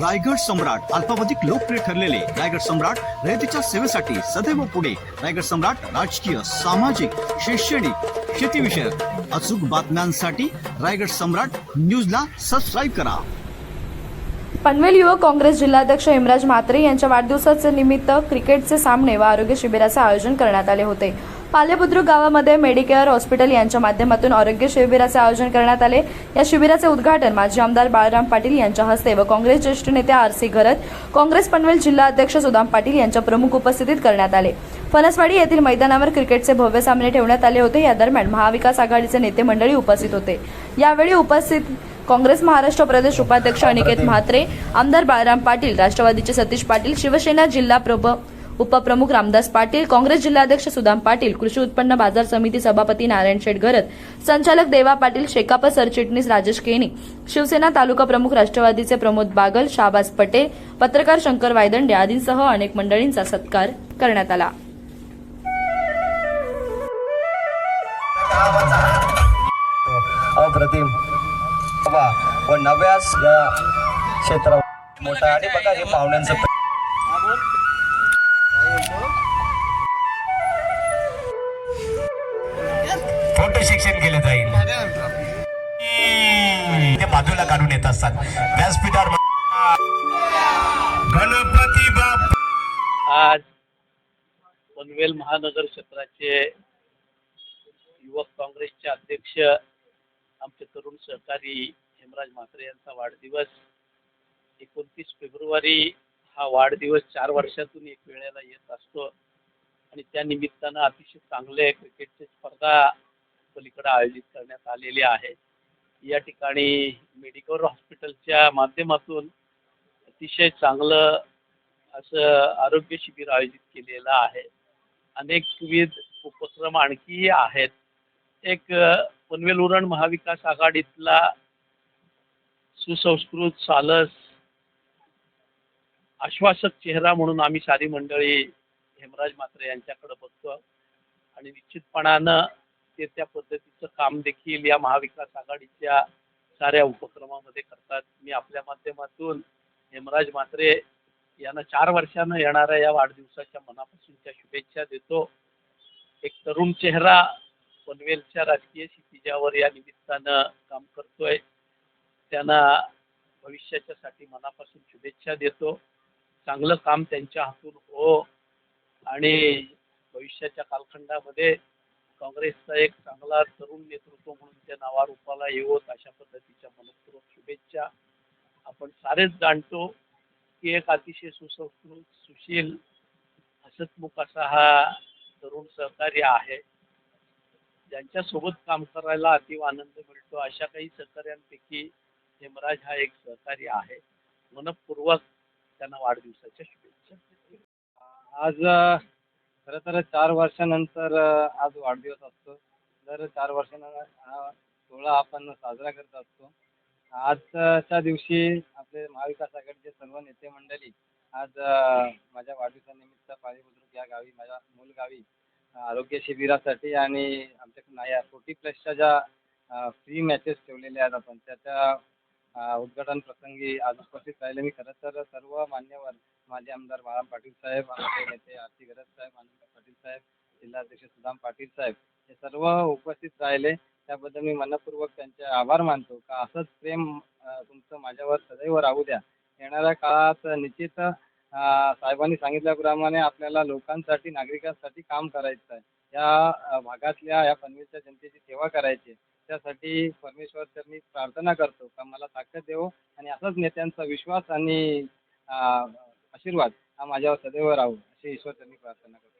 रायगड सम्राट अल्पावधिक लोकप्रिय ठरलेले रायगड सम्राट रयतेच्या सेवेसाठी सदैव पुढे. रायगड सम्राट राजकीय सामाजिक शैक्षणिक शेतीविषयक अचूक बातम्यांसाठी रायगड सम्राट न्यूजला सबस्क्राईब करा. पनवेल युवक काँग्रेस जिल्हाध्यक्ष हेमराज म्हात्रे यांच्या वाढदिवसाचे निमित्त क्रिकेटचे सामने व आरोग्य शिबिराचे आयोजन करण्यात आले होते. पालेबुद्रुक गावामध्ये मेडिकेअर हॉस्पिटल यांच्या माध्यमातून आरोग्य शिबिराचे आयोजन करण्यात आले. या शिबिराचे उद्घाटन माजी आमदार बाळराम पाटील यांच्या हस्ते व काँग्रेस ज्येष्ठ नेते आर सी घरत काँग्रेस पनवेल जिल्हा अध्यक्ष सुदाम पाटील यांच्या प्रमुख उपस्थितीत करण्यात आले. फणसवाडी येथील मैदानावर क्रिकेटचे भव्य सामने ठेवण्यात आले होते. या दरम्यान महाविकास आघाडीचे नेते मंडळी उपस्थित होते. यावेळी उपस्थित काँग्रेस महाराष्ट्र प्रदेश उपाध्यक्ष अनिकेत म्हात्रे आमदार बाळराम पाटील राष्ट्रवादीचे सतीश पाटील शिवसेना जिल्हा प्रभ उपप्रमुख रामदास पाटील काँग्रेस जिल्हाध्यक्ष सुदाम पाटील कृषी उत्पन्न बाजार समिती सभापती नारायण शेठ गरत संचालक देवा पाटील शेकाप सरचिटणीस राजेश केनी शिवसेना तालुका प्रमुख राष्ट्रवादीचे प्रमोद बागल शाहबाज पटेल पत्रकार शंकर वायदंडे आदींसह अनेक मंडळींचा सत्कार करण्यात आला. अप्रतिम. व मोठा आणि बघा हे पाहुण्यांचं प्रेम. शिक्षण केलं जाईल. ते बाजूला काढून येत असतात. व्यासपीठावर गणपती बाप आज पनवेल महानगर क्षेत्राचे युवक काँग्रेसचे अध्यक्ष आमचे तरुण सहकारी हेमराज म्हात्रे यांचा वाढदिवस. एकोणतीस फेब्रुवारी हा वाढदिवस चार वर्षातून एक वेळेला येत असतो. आणि त्या निमित्तानं अतिशय चांगले क्रिकेटची स्पर्धा पलीकडे आयोजित करण्यात आलेले आहे. या ठिकाणी मेडिकल हॉस्पिटलच्या माध्यमातून अतिशय चांगलं असं आरोग्य शिबिर आयोजित केलेलं आहे. अनेकविध उपक्रम आणखी आहेत. एक पनवेल उरण महाविकास आघाडीतला सुसंस्कृत सालस आश्वासक चेहरा म्हणून आम्ही सारी मंडळी हेमराज म्हात्रे यांच्याकडे बघतो. आणि निश्चितपणानं ते त्या पद्धतीचं काम देखील या महाविकास आघाडीच्या साऱ्या उपक्रमामध्ये करतात. मी आपल्या माध्यमातून हेमराज म्हात्रे यांना चार वर्षानं येणाऱ्या या वाढदिवसाच्या मनापासूनच्या शुभेच्छा देतो. एक तरुण चेहरा पनवेलच्या राजकीय क्षितिजावर या निमित्तानं काम करतोय. त्यांना भविष्याच्यासाठी मनापासून शुभेच्छा देतो. चांगलं काम त्यांच्या हातून हो आणि भविष्याच्या कालखंडामध्ये काँग्रेसचा एक चांगला तरुण नेतृत्व म्हणून त्या नावारूपाला येवत अशा पद्धतीच्या मनपूर्वक शुभेच्छा. आपण सारेच जाणतो की एक अतिशय सुसंस्कृत सुशील हसतमुख असा हा तरुण सहकार्य आहे. ज्यांच्या सोबत काम करायला अतिव आनंद मिळतो. अशा काही सहकार्यांपैकी हेमराज हा एक सहकारी आहे. मनपूर्वक त्यांना वाढदिवसाच्या शुभेच्छा. आज खरं तर चार वर्षानंतर आज वाढदिवस असतो. दर चार वर्षानंतर हा सोहळा आपण साजरा करत असतो. आजच्या दिवशी आपले महाविकास आघाडीचे सर्व नेते मंडळी आज माझ्या वाढदिवसानिमित्त पाळीबुद्रुक या गावी माझ्या मूल गावी आरोग्य शिबिरासाठी आणि आमच्याकडे नाही फोर्टी प्लसच्या ज्या फ्री मॅचेस ठेवलेल्या आहेत आपण त्याच्या उद्घाटन प्रसंगी आज उपस्थित राहिले. मी खरं तर सर्व मान्यवर माजी आमदार बाळा पाटील साहेब आमचे नेते आरती गरज साहेब पाटील साहेब जिल्हाध्यक्ष सुदाम पाटील साहेब हे सर्व उपस्थित राहिले. त्याबद्दल मी मनपूर्वक त्यांचे आभार मानतो. का असंच प्रेम तुमचं माझ्यावर सदैव राहू द्या. येणाऱ्या काळात निश्चित साहेबांनी सांगितल्याप्रमाणे आपल्याला लोकांसाठी नागरिकांसाठी काम करायचं आहे. या भागातल्या या पनवेलच्या जनतेची सेवा करायची आहे. त्यासाठी परमेश्वर तर मी प्रार्थना करतो. का मला ताकद देवो आणि असाच नेत्यांचा विश्वास आणि आशीर्वाद हा माझ्यावर सदैव राहू अशी ईश्वर त्यांनी प्रार्थना करतो.